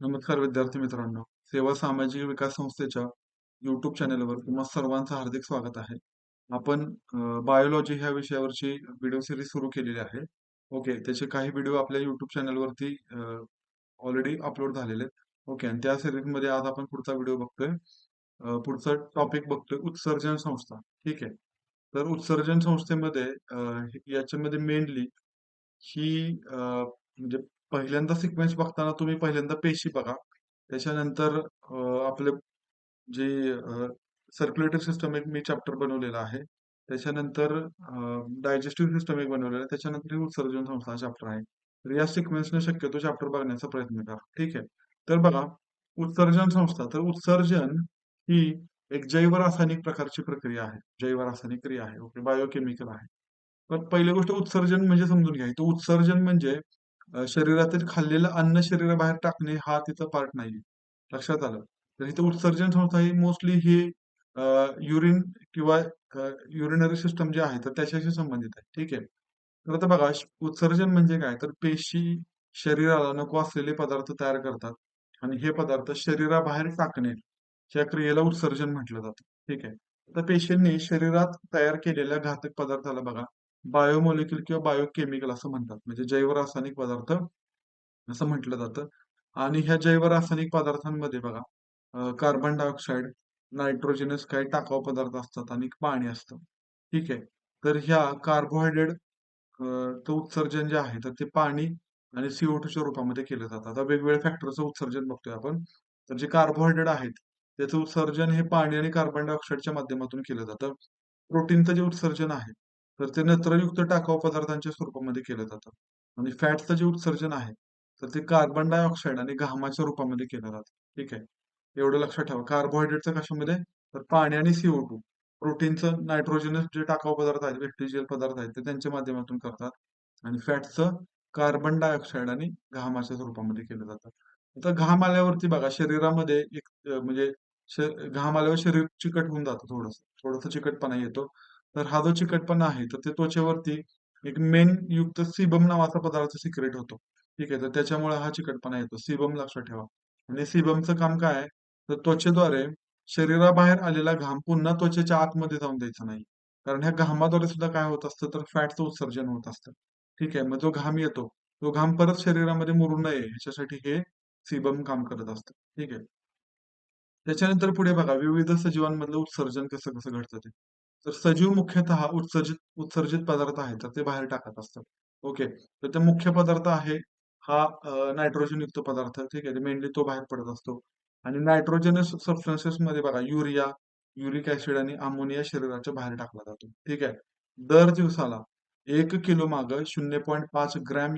नमस्कार विद्यार्थी मित्रांनो. सेवा सामाजिक विकास संस्थेच्या युट्यूब चॅनेलवर तुम्हा सर्वांचं हार्दिक स्वागत आहे. आपण बायोलॉजी ह्या विषयावरची व्हिडिओ सिरीज सुरू केलेली आहे. ओके त्याचे काही व्हिडिओ आपल्या युट्यूब चॅनलवरती ऑलरेडी अपलोड झालेले आहेत. ओके आणि त्या सिरीजमध्ये आज आपण पुढचा व्हिडिओ बघतोय. पुढचा टॉपिक बघतोय उत्सर्जन संस्था. ठीक आहे? तर उत्सर्जन संस्थेमध्ये याच्यामध्ये मेनली ही म्हणजे पहिल्यांदा सिक्वेन्स बघताना तुम्ही पहिल्यांदा पेशी बघा. त्याच्यानंतर आपले जे सर्क्युलेटरी सिस्टम एक मी चॅप्टर बनवलेला आहे. त्याच्यानंतर डायजेस्टिव्ह सिस्टम एक बनवलेला आहे. त्याच्यानंतर उत्सर्जन संस्था चॅप्टर आहे. या सिक्वेन्सने शक्यतो चॅप्टर बघण्याचा प्रयत्न करा. ठीक आहे? तर बघा उत्सर्जन संस्था. तर उत्सर्जन ही एक जैव रासायनिक प्रकारची प्रक्रिया आहे. जैव रासायनिक क्रिया आहे. ओके बायोकेमिकल आहे. पण पहिली गोष्ट उत्सर्जन म्हणजे समजून घ्या. तो उत्सर्जन म्हणजे शरीरातील खाल्लेलं अन्न शरीराबाहेर टाकणे हा तिचा पार्ट नाहीये. लक्षात आलं? तर इथं उत्सर्जन संस्था ही मोस्टली ही युरिन किंवा युरिनरी सिस्टम जे आहे तर त्याच्याशी संबंधित आहे. ठीक आहे? तर आता बघा उत्सर्जन म्हणजे काय? तर पेशी शरीराला नको असलेले पदार्थ तयार करतात आणि हे पदार्थ शरीराबाहेर टाकणे या क्रियेला उत्सर्जन म्हटलं जातं. ठीक आहे? तर पेशींनी शरीरात तयार केलेल्या घातक पदार्थाला बघा. बायोमोलिक्युल किंवा बायोकेमिकल असं म्हणतात. म्हणजे जैव रासायनिक पदार्थ असं म्हटलं जातं. आणि ह्या जैव रासायनिक पदार्थांमध्ये बघा कार्बन डायऑक्साईड नायट्रोजनस काही टाकाऊ पदार्थ असतात आणि पाणी असतं. ठीक आहे? तर ह्या कार्बोहायड्रेट उत्सर्जन जे आहे तर ते पाणी आणि सीओ च्या रूपामध्ये केलं जातं. आता वेगवेगळ्या फॅक्टरचं उत्सर्जन बघतोय आपण. तर जे कार्बोहायड्रेट आहेत त्याचं उत्सर्जन हे पाणी आणि कार्बन डायऑक्साईडच्या माध्यमातून केलं जातं. प्रोटीनचं जे उत्सर्जन आहे तर ते नत्रयुक्त टाकाऊ पदार्थांच्या स्वरूपामध्ये केलं जातं. आणि फॅटचं जे उत्सर्जन आहे तर ते कार्बन डायऑक्साईड आणि घामाच्या रूपामध्ये केलं जातं. ठीक आहे? एवढं लक्षात ठेवा. कार्बोहायड्रेटचं कशामध्ये? तर पाणी आणि सीओ टू प्रोटीनचं नायट्रोजनस जे टाकाऊ पदार्थ आहेत बॅक्टेरियल पदार्थ आहेत ते त्यांच्या माध्यमातून करतात. आणि फॅटचं कार्बन डायऑक्साईड आणि घामाच्या स्वरूपामध्ये केलं जातं. आता घाम आल्यावरती बघा शरीरामध्ये एक म्हणजे घाम आल्यावर शरीर चिकट होऊन जातं थोडस. थोडस चिकटपणा येतो. तर हा जो चिकटपणा आहे तर ते त्वचेवरती एक मेन युक्त सीबम नावाचा पदार्थ सिक्रेट होतो. ठीक आहे तर त्याच्यामुळे हा चिकटपणा येतो. सीबम लक्षात ठेवा. आणि सीबमचं काम काय आहे? तर त्वचेद्वारे शरीराबाहेर आलेला घाम पुन्हा त्वचेच्या आतमध्ये जाऊन द्यायचा नाही. कारण ह्या घामाद्वारे सुद्धा काय होत असतं? तर फॅटचं उत्सर्जन होत असतं. ठीक आहे मग जो घाम येतो तो घाम परत शरीरामध्ये मुरू नये. ह्याच्यासाठी हे सीबम काम करत असतं. ठीक आहे. त्याच्यानंतर पुढे बघा विविध सजीवांमधलं उत्सर्जन कसं कसं घडतं ते. तर सजीव मुख्यतः उत्सर्जित उत्सर्जित पदार्थ आहे तर ते बाहेर टाकत असतात. ओके. तर ते मुख्य पदार्थ आहे हा नायट्रोजन युक्त पदार्थ ठीक आहे. मेनली तो बाहेर पडत असतो. आणि नायट्रोजनस सबस्टन्सेस मध्ये बघा युरिया युरिक ऍसिड आणि अमोनिया शरीराच्या बाहेर टाकला जातो. ठीक आहे. दर दिवसाला एक किलो माग शून्य पॉईंट पाच ग्रॅम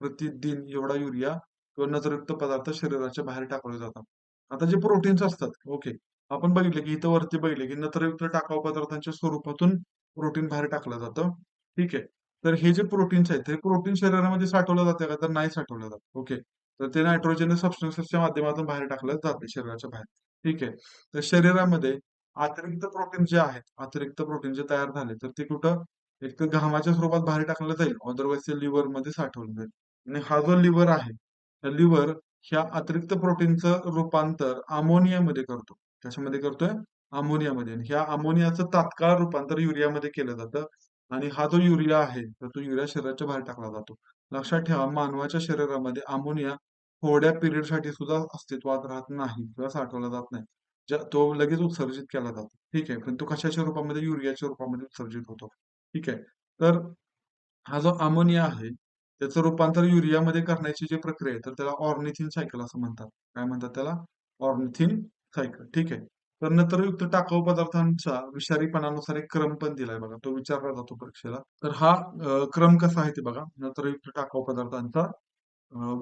प्रतिदिन एवढा युरिया किंवा नजरयुक्त पदार्थ शरीराच्या बाहेर टाकले जातात. आता जे प्रोटीन्स असतात ओके. आपण बघितलं की इथं वरती बघितलं की नत्रयुक्त टाकाऊ पदार्थांच्या स्वरूपातून प्रोटीन बाहेर टाकलं जातं. ठीक आहे? तर हे जे प्रोटीन्स आहेत ते प्रोटीन शरीरामध्ये साठवलं जाते का? तर नाही साठवलं जात. ओके? तर ते नायट्रोजन सबस्टन्सेसच्या माध्यमातून बाहेर टाकलं जाते शरीराच्या बाहेर. ठीक आहे? तर शरीरामध्ये अतिरिक्त प्रोटीन जे आहेत अतिरिक्त प्रोटीन जे तयार झाले तर ते कुठं? एक तर घामाच्या स्वरूपात बाहेर टाकलं जाईल. अदरवाईज ते लिव्हरमध्ये साठवलं जाईल. आणि हा जो लिव्हर आहे लिव्हर ह्या अतिरिक्त प्रोटीनचं रूपांतर अमोनियामध्ये करतो. कशामध्ये करतोय अमोनियामध्ये. ह्या अमोनियाचं तात्काळ रूपांतर युरियामध्ये केलं जातं. आणि हा जो युरिया आहे तर तो युरिया शरीराच्या बाहेर टाकला जातो. लक्षात ठेवा मानवाच्या शरीरामध्ये अमोनिया थोड्या पिरियडसाठी सुद्धा अस्तित्वात राहत नाही किंवा साठवला जात नाही. तो लगेच उत्सर्जित केला जातो. ठीक आहे? पण तो कशाच्या रूपामध्ये? युरियाच्या रूपामध्ये उत्सर्जित होतो. ठीक आहे? तर हा जो अमोनिया आहे त्याचं रूपांतर युरियामध्ये करण्याची जी प्रक्रिया आहे तर त्याला ऑर्निथिन सायकल असं म्हणतात. काय म्हणतात त्याला? ऑर्निथिन सायकल ठीक आहे. तर नत्रयुक्त टाकाऊ पदार्थांचा विषारीपणानुसार एक क्रम पण दिलाय बघा. तो विचारला जातो परीक्षेला. तर हा क्रम कसा आहे ते बघा. नत्रयुक्त टाकाऊ पदार्थांचा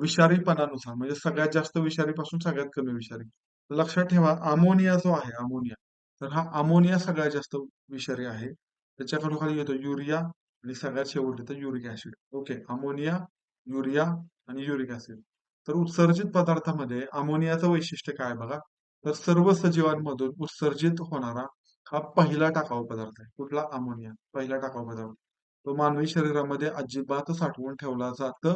विषारीपणानुसार म्हणजे सगळ्यात जास्त विषारीपासून सगळ्यात कमी विषारी. लक्षात ठेवा अमोनिया जो आहे अमोनिया तर हा अमोनिया सगळ्यात जास्त विषारी आहे. त्याच्या खालोखाली येतो युरिया आणि सगळ्यात शेवट येतं uric acid okay ammonia urea आणि युरिक ऍसिड तर उत्सर्जित पदार्थामध्ये अमोनियाचं वैशिष्ट्य काय बघा? तर सर्व सजीवांमधून उत्सर्जित होणारा हा पहिला टाकाऊ पदार्थ आहे. कुठला? अमोनिया. पहिला टाकाऊ पदार्थ. तो मानवी शरीरामध्ये अजिबात साठवून ठेवला जात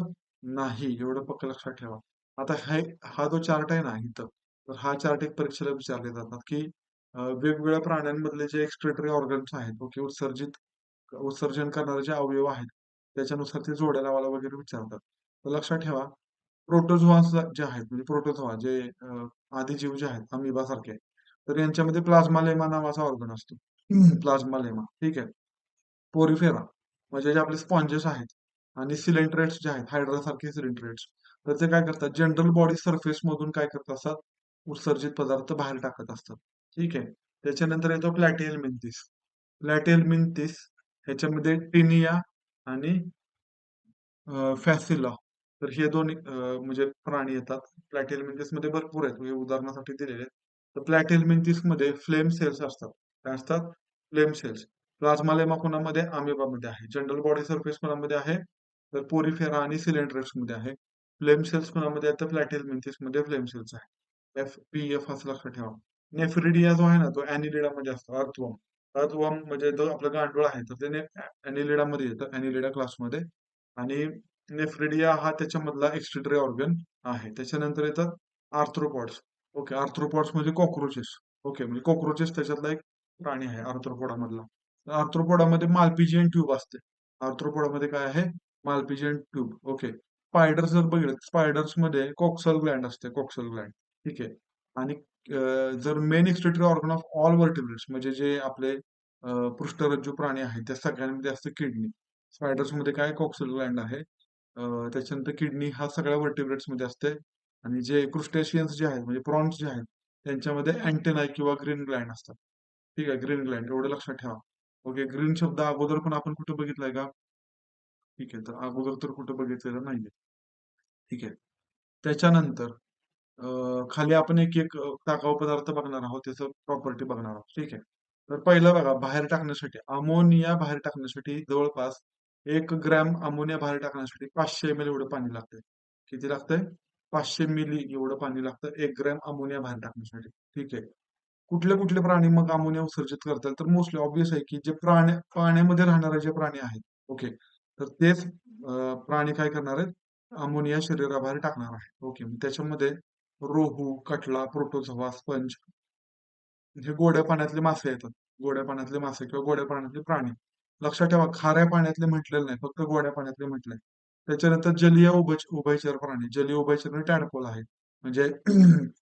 नाही. एवढं पक्क लक्षात ठेवा. आता हे हा जो चार्ट आहे ना इथं, तर हा चार्ट एक परीक्षेला विचारले जातात, की वेगवेगळ्या प्राण्यांमधले जे एक्स्क्रिटरी ऑर्गन्स आहेत ओके, उत्सर्जित उत्सर्जन करणारे जे अवयव आहेत, त्याच्यानुसार ते जोड्या लावायला वगैरे विचारतात. तर लक्षात ठेवा, प्रोटोझोआस जे आहेत, म्हणजे प्रोटोझोआ जे अ, आदिजीव जे आहेत, अमिबासारखे, तर यांच्यामध्ये प्लाझ्मा लेमा नावाचा ऑर्गन असतो. प्लाझ्मा लेमा, ठीक आहे. पोरिफेरा म्हणजे जे आपले स्पॉन्जेस आहेत आणि सिलेंट्रेट्स जे आहेत, हायड्रासारखे सिलेंट्रेट्स, तर ते काय करतात, जनरल बॉडी सरफेस मधून काय करत असतात, उत्सर्जित पदार्थ बाहेर टाकत असतात. ठीक आहे. त्याच्यानंतर येतो प्लॅटिएल मिंथिस. प्लॅटिएल मिंथिस ह्याच्यामध्ये टिनिया आणि फॅसिला तर हे दोन म्हणजे प्राणी येतात. प्लॅटिएल मिंथिसमध्ये भरपूर आहेत. म्हणजे उदाहरणासाठी दिलेले आहेत. तर प्लॅटिएलमध्ये फ्लेम सेल्स असतात. काय असतात? Flame cells. प्लाझ्मा लेमा कोणामध्ये? आमेबामध्ये आहे. जनरल बॉडी सर्फेस कोणामध्ये आहे? तर पोरिफेरा आणि सिलेंट्रेट्समध्ये आहे. फ्लेम सेल्स कोणामध्ये आहेत? तर प्लॅटिएल मिंथिसमध्ये फ्लेम सेल्स आहे. एफ पी एफ असं लक्षात ठेवा. नेफ्रिडिया जो आहे ना, तो अॅनिलिडा मध्ये असतो. अर्थवर्म. अर्थवर्म म्हणजे जो आपला गांडूळ आहे, तर ते अॅनिलिडा मध्ये येतं. अॅनिलिडा क्लासमध्ये आणि म्हणजे नेफ्रिडिया हा त्याच्यामधला एक्स्ट्रिटरी ऑर्गन आहे. त्याच्यानंतर येतात आर्थ्रोपॉड्स. ओके, आर्थ्रोपॉड्स म्हणजे कॉक्रोचेस. ओके, म्हणजे कॉक्रोचेस त्याच्यातला एक प्राणी आहे आर्थ्रोपोडामधला. आर्थ्रोपोडामध्ये माल्पिजियन ट्यूब असते. आर्थ्रोपोडामध्ये काय आहे? माल्पिजियन ट्यूब. ओके. स्पायडर्स जर बघितलं, स्पायडर्समध्ये कॉक्सल ग्लँड असते. Coxal gland. ठीक आहे. आणि जर main excretory organ of all vertebrates म्हणजे जे आपले पृष्ठरज्जू प्राणी आहेत, त्या सगळ्यांमध्ये असते किडनी. स्पायडर्समध्ये काय कॉक्सल ग्लँड आहे. त्याच्यानंतर किडनी हा सगळ्या वर्टिब्रेट्समध्ये असते आणि जे क्रुस्टेशियन्स जे आहेत म्हणजे प्रॉन्स जे आहेत त्यांच्यामध्ये अँटेनाय किंवा ग्रीन ग्लँड असतात. ठीक आहे, ग्रीन ग्लँड एवढं लक्षात ठेवा. ओके, ग्रीन शब्द अगोदर पण आपण कुठे बघितलाय का? ठीक आहे, तर अगोदर तर कुठे बघितलेलं नाहीये. ठीक आहे. त्याच्यानंतर खाली आपण एक एक टाकाऊ पदार्थ बघणार आहोत, त्याचं प्रॉपर्टी बघणार आहोत. ठीक आहे. तर पहिलं बघा, बाहेर टाकण्यासाठी अमोनिया बाहेर टाकण्यासाठी जवळपास एक ग्रॅम अमोनिया बाहेर टाकण्यासाठी पाचशे एम एल एवढं पाणी लागतंय. किती लागतंय? पाचशे मिली एवढं पाणी लागतं एक ग्रॅम अमोनिया बाहेर टाकण्यासाठी. ठीक आहे. कुठले कुठले प्राणी मग अमोनिया उत्सर्जित करतात? तर मोस्टली ऑब्विस आहे की जे प्राणी पाण्यामध्ये राहणारे जे प्राणी आहेत, ओके, तर तेच प्राणी काय करणार आहेत? अमोनिया शरीराबाहेर टाकणार आहे. ओके, त्याच्यामध्ये रोहू, कटला, प्रोटोझवा स्पंज हे गोड्या पाण्यातले मासे येतात. गोड्या पाण्यातले मासे किंवा गोड्या पाण्यातले प्राणी. लक्षात ठेवा, खाऱ्या पाण्यातले म्हटलेलं नाही, फक्त गोड्या पाण्यातले म्हटलंय. त्याच्यानंतर जलीय उभय उभयचर प्राणी. जलीय उभयचर टॅडपोल आहे. म्हणजे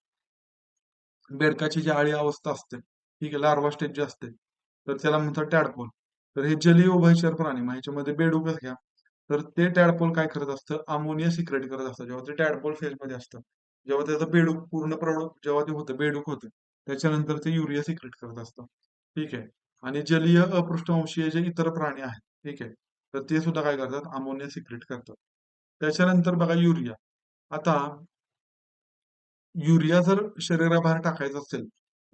बेडकाची जी आळी अवस्था असते, ठीक आहे, लार्वा स्टेज जी असते, तर त्याला म्हणतात टॅडपोल. तर हे जलीय उभयचर प्राणी, मग ह्याच्यामध्ये बेडूकच घ्या. तर ते टॅडपोल काय करत असतं? अमोनिया सिक्रेट करत असतं. जेव्हा ते टॅडपोल फेजमध्ये असतं. जेव्हा त्याचं बेडूक पूर्ण प्रौढ जेव्हा ते होतं, बेडूक होतं, त्याच्यानंतर ते युरिया सिक्रेट करत असतं. ठीक आहे. आणि जलीय अपृष्ठवंशीय जे इतर प्राणी आहेत, ठीक आहे, तर ते सुद्धा काय करतात? अमोनिया सिक्रेट करतात. त्याच्यानंतर बघा युरिया. आता युरिया जर शरीराबाहेर टाकायचं असेल,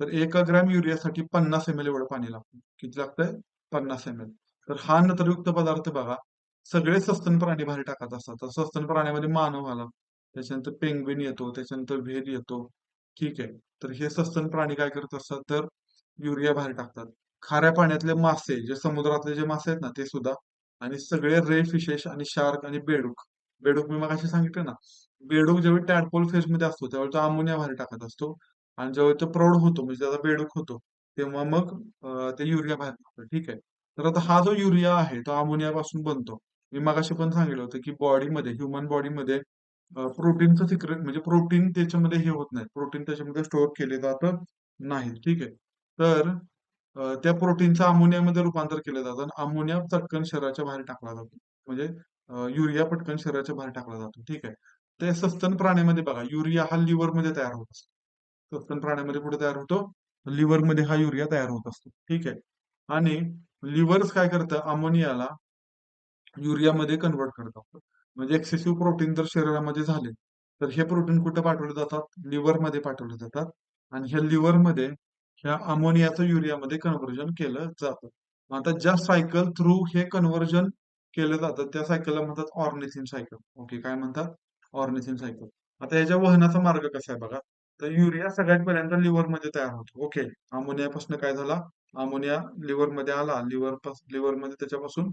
तर एका ग्रॅम युरियासाठी 50 एम एल एवढं पाणी लागतं. किती लागतंय? 50 एम एल. तर हा नत्रयुक्त पदार्थ बघा, सगळे सस्तन प्राणी बाहेर टाकत असतात. तर सस्तन प्राण्यामध्ये मानव आला, त्याच्यानंतर पेंग्विन येतो, त्याच्यानंतर व्हेल येतो. ठीक आहे. तर हे सस्तन प्राणी काय करत असतात? तर युरिया बाहेर टाकतात. खाऱ्या पाण्यातले मासे, जे समुद्रातले जे मासे आहेत ना, ते सुद्धा. आणि सगळे रे फिशेस आणि शार्क आणि बेडूक. बेडूक मी मगाशी सांगितलं ना, बेडूक जेव्हा टॅडपोल फेजमध्ये असतो तेव्हा तो अमोनिया बाहेर टाकत असतो. आणि जेव्हा तो प्रौढ होतो म्हणजे त्याचा बेडूक होतो तेव्हा मग ते युरिया बाहेर टाकतो ठीक आहे? तर आता हा जो युरिया आहे तो अमोनिया पासून बनतो. मी मगाशी पण सांगितलं होतं की बॉडीमध्ये ह्युमन बॉडीमध्ये प्रोटीनचं सिक्रेट म्हणजे प्रोटीन त्याच्यामध्ये हे होत नाही प्रोटीन त्याच्यामध्ये स्टोअर केले जात नाही ठीक आहे? तर त्या प्रोटीनचं अमोनियामध्ये रूपांतर केलं जातं आणि अमोनिया चटकन शरीराच्या बाहेर टाकला जातो. म्हणजे युरिया पटकन शरीराच्या बाहेर टाकला जातो. ठीक आहे? ते सस्तन प्राण्यामध्ये बघा युरिया हा लिव्हरमध्ये तयार होत असतो. सस्तन प्राण्यामध्ये कुठे तयार होतो? लिव्हरमध्ये हा युरिया तयार होत असतो. ठीक आहे? आणि लिव्हर्स काय करतं? अमोनियाला युरियामध्ये कन्वर्ट करत असतं म्हणजे एक्सेसिव्ह प्रोटीन जर शरीरामध्ये झाले तर हे प्रोटीन कुठे पाठवले जातात? लिव्हरमध्ये पाठवले जातात. आणि ह्या लिव्हर या ह्या अमोनियाचं युरियामध्ये कन्व्हर्जन केलं जातं. आता ज्या सायकल थ्रू हे कन्व्हर्जन केलं जातं त्या सायकलला म्हणतात ऑर्निथिन सायकल ओके काय म्हणतात? ऑर्निथिन सायकल आता याच्या वहनाचा मार्ग कसा आहे बघा? तर युरिया सगळ्यात पहिल्यांदा लिव्हरमध्ये तयार होतो. ओके अमोनियापासून काय झाला? अमोनिया लिव्हरमध्ये आला. लिव्हर लिव्हरमध्ये त्याच्यापासून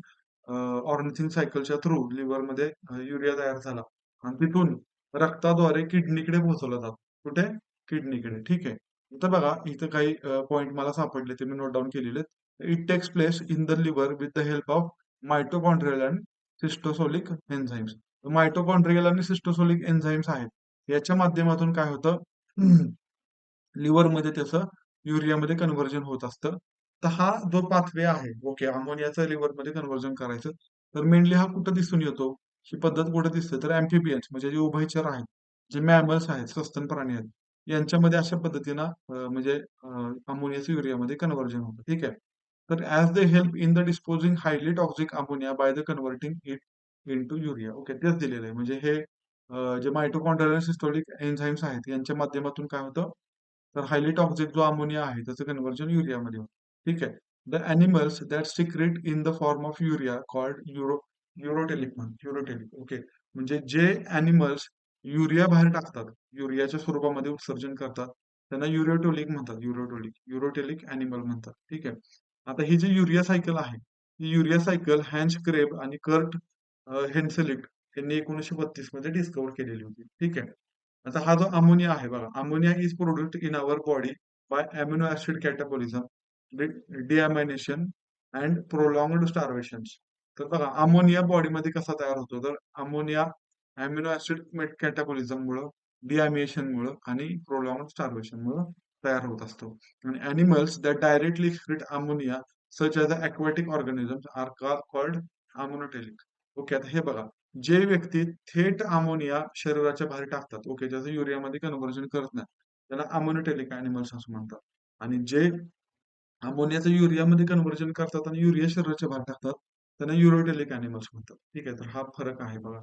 ऑर्निथिन सायकलच्या थ्रू लिव्हरमध्ये युरिया तयार झाला. आणि तिथून रक्ताद्वारे किडनीकडे पोहोचवला जातो. कुठे? किडनीकडे. ठीक आहे. तर बघा इथं काही पॉइंट मला सापडले ते मी नोट डाऊन केलेले it takes place in the liver with the help of mitochondrial and cytosolic enzymes mitochondrial आणि सिस्टोसोलिक एन्झाईम्स आहेत. याच्या माध्यमातून काय होतं? लिव्हरमध्ये त्याचं युरियामध्ये कन्व्हर्जन होत असतं. तर हा जो पाथवे आहे ओके अमोनियाचं लिव्हरमध्ये कन्व्हर्जन करायचं तर मेनली हा कुठं दिसून येतो? ही पद्धत कुठं दिसते? तर एम्फिबियन्स म्हणजे जे उभयचर आहेत जे मॅमल्स आहेत सस्तन प्राणी आहेत यांच्यामध्ये अशा पद्धतीनं म्हणजे अमोनियाचं युरियामध्ये कन्व्हर्जन होतं. ठीक आहे? तर as they help in the disposing highly toxic ammonia by the converting it into urea okay तेच दिलेलं आहे. म्हणजे हे जे मायटोकॉन्ड्रियल सिस्टोलिक एन्झाईम्स आहेत यांच्या माध्यमातून काय होतं? तर हायली टॉक्सिक जो अमोनिया आहे त्याचं कन्व्हर्जन युरियामध्ये होतं. ठीक आहे? The animals that secrete in the form of urea called uro ureotelic ureotelic okay म्हणजे जे अॅनिमल्स युरिया बाहेर टाकतात. युरियाच्या स्वरूपामध्ये उत्सर्जन करतात. त्यांना युरोटोलिक म्हणतात युरोटोलिक युरोटेलिक अॅनिमल म्हणतात. ठीक आहे. आता ही जी युरिया सायकल आहे ही युरिया सायकल हॅन्स क्रेब आणि कर्ट हेन्सेलिक यांनी एकोणीसशे बत्तीसमध्ये डिस्कवर केलेली होती. ठीक आहे. आता हा जो अमोनिया आहे बघा ammonia is produced in our body by amino acid catabolism deamination and prolonged starvation तर बघा अमोनिया बॉडीमध्ये कसा तयार होतो? तर अमोनिया अमिनो ऍसिड कॅटाबॉलिझम मुळे मुळे आणि प्रोलॉंग स्टार्वेशनमुळं तयार होत असतो. आणि animals that directly excrete ammonia such as aquatic organisms are called ammonotelic. Okay आता हे बघा. जे व्यक्ती थेट अमोनिया शरीराच्या बाहेर टाकतात ओके ज्याचं युरियामध्ये कन्व्हर्जन करत नाही त्याला अमोनोटेलिक अॅनिमल्स असं म्हणतात. आणि जे अमोनियाचं युरियामध्ये कन्व्हर्जन करतात आणि युरिया शरीराच्या बाहेर टाकतात त्यांना युरोटेलिक अॅनिमल्स म्हणतात. ठीक आहे तर हा फरक आहे बघा.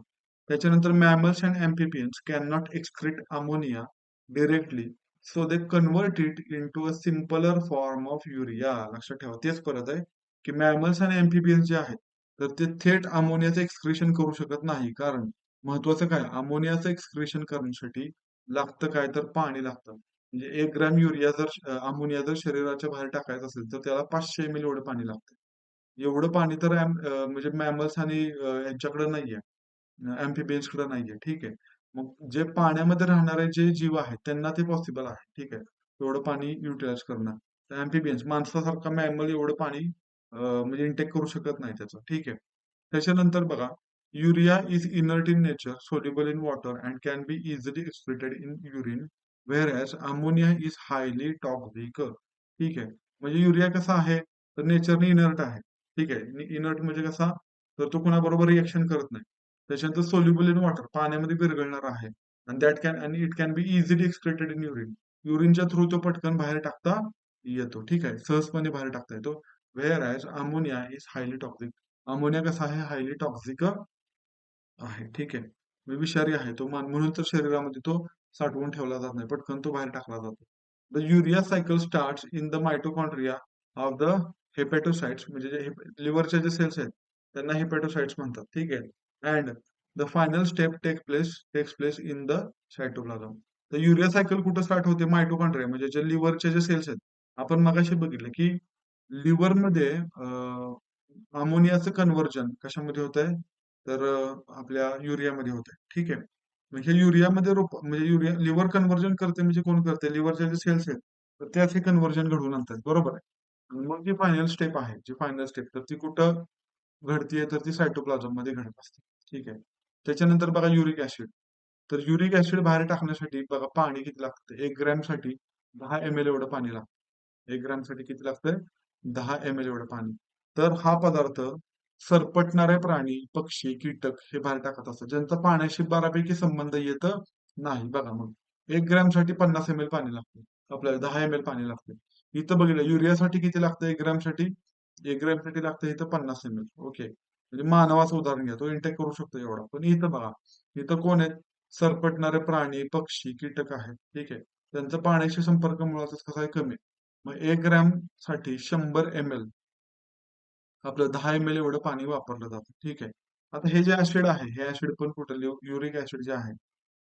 त्याच्यानंतर mammals and amphibians can not excrete ammonia directly so they convert it into a simpler form of urea लक्षात ठेवा तेच परत आहे की मॅमल्स आणि एम्पिपियन्स जे आहेत तर ते थेट अमोनियाचं एक्सक्रिशन करू शकत नाही. कारण महत्वाचं काय? अमोनियाचं एक्सक्रिशन करण्यासाठी लागतं काय तर पाणी लागतं. म्हणजे एक ग्रॅम युरिया जर अमोनिया जर शरीराच्या बाहेर टाकायचं असेल तर त्याला पाचशे एम एल एवढं पाणी लागतं. एवढं पाणी तर म्हणजे मॅमल्स आणि यांच्याकडे नाहीये. अँफिबियन्सकडे नाहीये. ठीक आहे. मग जे पाण्यामध्ये राहणारे जे जीव आहेत त्यांना ते पॉसिबल आहे. ठीक आहे. एवढं पाणी युटिलाइज करणं अँफिबियन्स माणसासारखा मॅमल एवढं पाणी म्हणजे इंटेक करू शकत नाही त्याचं. ठीक आहे. त्याच्यानंतर बघा urea is inert in nature soluble in water and can be easily excreted in urine whereas ammonia is highly toxic ठीक आहे. म्हणजे युरिया कसा आहे? तर नेचरने इनर्ट आहे. ठीक आहे. इनर्ट म्हणजे कसा? तर तो कुणाबरोबर रिएक्शन करत नाही. त्याच्यानंतर सोल्युबल इन वॉटर पाण्यामध्ये विरघळणार आहे. आणि दॅट कॅन आणि it can be easily excreted in urine युरिनच्या through तो पटकन बाहेर टाकता येतो. ठीक आहे? सहजपणे बाहेर टाकता येतो. Whereas ammonia is highly toxic ammonia कसा आहे? हायली टॉक्सिक आहे. ठीक आहे? विषारी आहे. तो म्हणून तर शरीरामध्ये तो साठवून ठेवला जात नाही. पटकन तो बाहेर टाकला जातो. The urea cycle start in the mitochondria of the hepatocytes म्हणजे जे लिव्हरचे जे सेल्स आहेत त्यांना हेपॅटोसाइट्स म्हणतात. ठीक आहे? And the final step take place takes place in the cytoplasm तर युरिया सायकल कुठं स्टार्ट होते? मायटोकॉन्ड्रिया म्हणजे जे लिव्हरचे जे सेल्स आहेत. आपण मगाशी बघितले की लिव्हरमध्ये अमोनियाचं कन्व्हर्जन कशामध्ये होत आहे तर आपल्या युरियामध्ये होत आहे ठीक आहे? म्हणजे युरियामध्ये रोप म्हणजे युरिया लिव्हर कन्व्हर्जन करते म्हणजे कोण करते? लिव्हरचे जे सेल्स आहेत तर त्याच हे कन्व्हर्जन घडवून आणतात. बरोबर आहे? मग जी फायनल स्टेप आहे जी फायनल स्टेप तर ती कुठं घडतीये? तर ती सायटोप्लाझममध्ये घडत असते. ठीक आहे. त्याच्यानंतर बघा युरिक ऍसिड तर युरिक ऍसिड बाहेर टाकण्यासाठी बघा पाणी किती लागतं? एक ग्रॅमसाठी दहा एम एल एवढं पाणी लागतं. एक ग्रॅमसाठी किती लागतं? दहा एम एल एवढं पाणी. तर हा पदार्थ सरपटणारे प्राणी पक्षी कीटक हे बाहेर टाकत असतात. ज्यांचा पाण्याशी बऱ्यापैकी संबंध येत नाही. बघा मग. एक ग्रॅमसाठी पन्नास एम एल पाणी लागतं. आपल्याला दहा एम एल पाणी लागते. इथं बघितलं युरियासाठी किती लागतं? एक ग्रॅमसाठी? एक ग्रॅमसाठी लागतं इथं पन्नास एम एल ओके. म्हणजे मानवाचं उदाहरण घ्या. तो इंटेक करू शकतो एवढा. पण इथं बघा इथं कोण आहेत? सरपटणारे प्राणी पक्षी कीटक आहेत. ठीक आहे? त्यांचा पाण्याशी संपर्क मुळात कसा आहे? कमी मग एक ग्रॅमसाठी शंभर एम एल आपलं दहा एम एल एवढं पाणी वापरलं जातं. ठीक आहे? आता हे जे ऍसिड आहे हे ऍसिड पण कुठं? युरिक ऍसिड जे आहे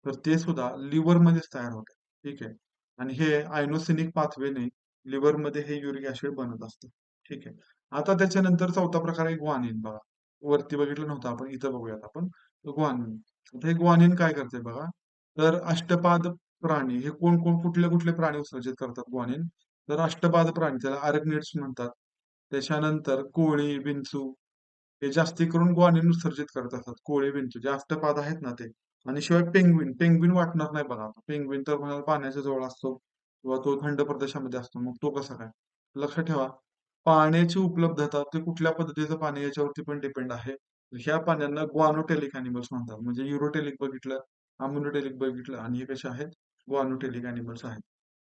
तर ते सुद्धा लिव्हर मध्येच तयार होते ठीक आहे? आणि हे आयनोसिनिक पाथवेने लिव्हरमध्ये हे युरिक ऍसिड बनत असतं. ठीक आहे? आता त्याच्यानंतर चौथा प्रकार एक ग्वानिन बघा. वरती बघितलं नव्हतं आपण इथं बघूयात आपण. ग्वानिन. आता हे ग्वानिन काय करते बघा. तर अष्टपाद प्राणी हे कोण कोण कुठले कुठले प्राणी उत्सर्जित करतात ग्वानिन? तर अष्टपाद प्राणी त्याला आरग्नेट्स म्हणतात. त्याच्यानंतर कोळी विंचू हे जास्ती करून ग्वानिन उत्सर्जित करत असतात. कोळी विंचू जे अष्टपाद आहेत ना ते. आणि शिवाय पेंग्विन पेंग्विन वाटणार नाही बघा पेंग्विन तर कोणाला पाण्याच्या जवळ असतो किंवा तो थंड प्रदेशामध्ये असतो. मग तो कसा काय? लक्षात ठेवा. पाण्याची उपलब्धता ते कुठल्या पद्धतीचं पाणी याच्यावरती पण डिपेंड आहे. ह्या पाण्यांना ग्वानोटेलिक अॅनिमल्स म्हणतात. म्हणजे युरोटेलिक बघितलं अम्युनोटेलिक बघितलं आणि हे कसे आहेत? ग्वानोटेलिक अॅनिमल्स आहेत.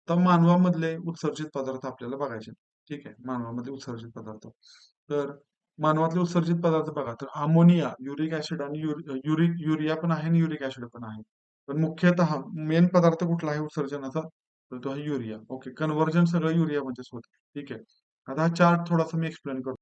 तर मानवामधले उत्सर्जित पदार्थ आपल्याला बघायचे ठीक आहे? मानवामध्ये उत्सर्जित पदार्थ. तर मानवातले उत्सर्जित पदार्थ बघा. तर अमोनिया युरिक ऍसिड आणि युरिक युरिया पण आहे आणि युरिक ऍसिड पण आहे. पण मुख्यतः मेन पदार्थ कुठला आहे उत्सर्जनाचा? तर तो आहे युरिया ओके कन्व्हर्जन सगळं युरियामध्येच होत. ठीक आहे? आता हा चार्ट थोडासा मी एक्सप्लेन करतो.